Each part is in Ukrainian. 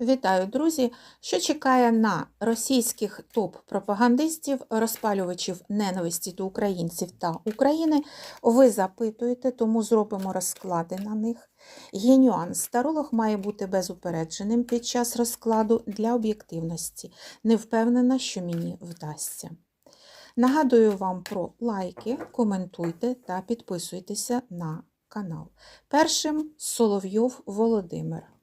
Вітаю, друзі! Що чекає на російських топ-пропагандистів, розпалювачів ненависті до українців та України? Ви запитуєте, тому зробимо розклади на них. Є нюанс. Старолог має бути безупередженим під час розкладу для об'єктивності. Не впевнена, що мені вдасться. Нагадую вам про лайки, коментуйте та підписуйтеся на канал. Першим Соловйов Володимир.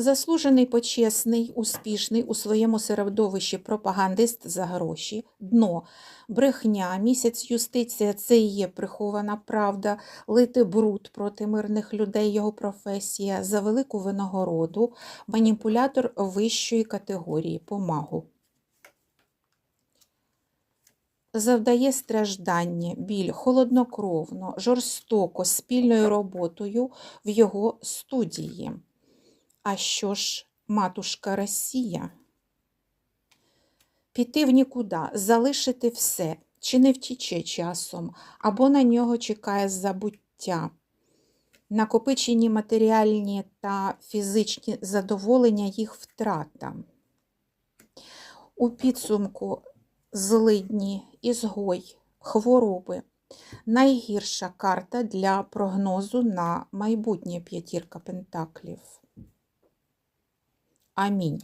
Заслужений, почесний, успішний у своєму середовищі пропагандист за гроші, дно, брехня, місяць юстиція це і є прихована правда, лити бруд проти мирних людей, його професія, за велику винагороду, маніпулятор вищої категорії, помагу. Завдає страждання, біль. Холоднокровно, жорстоко, спільною роботою в його студії. А що ж, матушка Росія? Піти в нікуди, залишити все, чи не втіче часом, або на нього чекає забуття. Накопичені матеріальні та фізичні задоволення їх втрата. У підсумку злидні, ізгой, хвороби. Найгірша карта для прогнозу на майбутнє п'ятірка пентаклів. Амінь.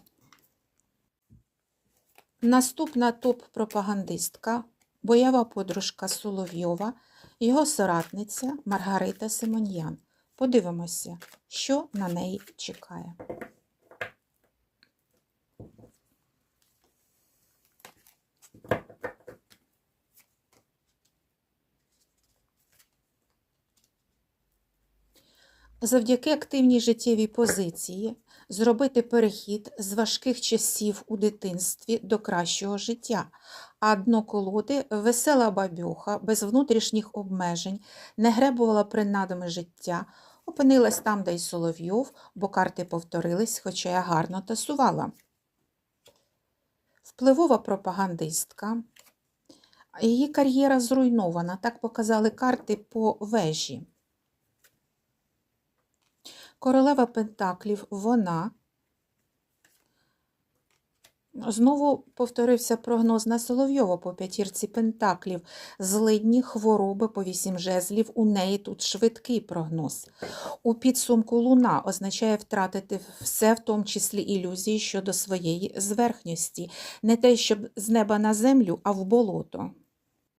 Наступна топ-пропагандистка, бойова подружка Соловйова, його соратниця Маргарита Симоньян. Подивимося, що на неї чекає. Завдяки активній життєвій позиції зробити перехід з важких часів у дитинстві до кращого життя, а дно колоди весела бабюха, без внутрішніх обмежень, не гребувала принадами життя, опинилась там, де й Соловйов, бо карти повторились, хоча я гарно тасувала. Впливова пропагандистка. Її кар'єра зруйнована, так показали карти по вежі. Королева Пентаклів, вона. Знову повторився прогноз на Соловйова по п'ятірці Пентаклів. Злидні хвороби по вісім жезлів. У неї тут швидкий прогноз. У підсумку луна означає втратити все, в тому числі ілюзії щодо своєї зверхності. Не те, щоб з неба на землю, а в болото.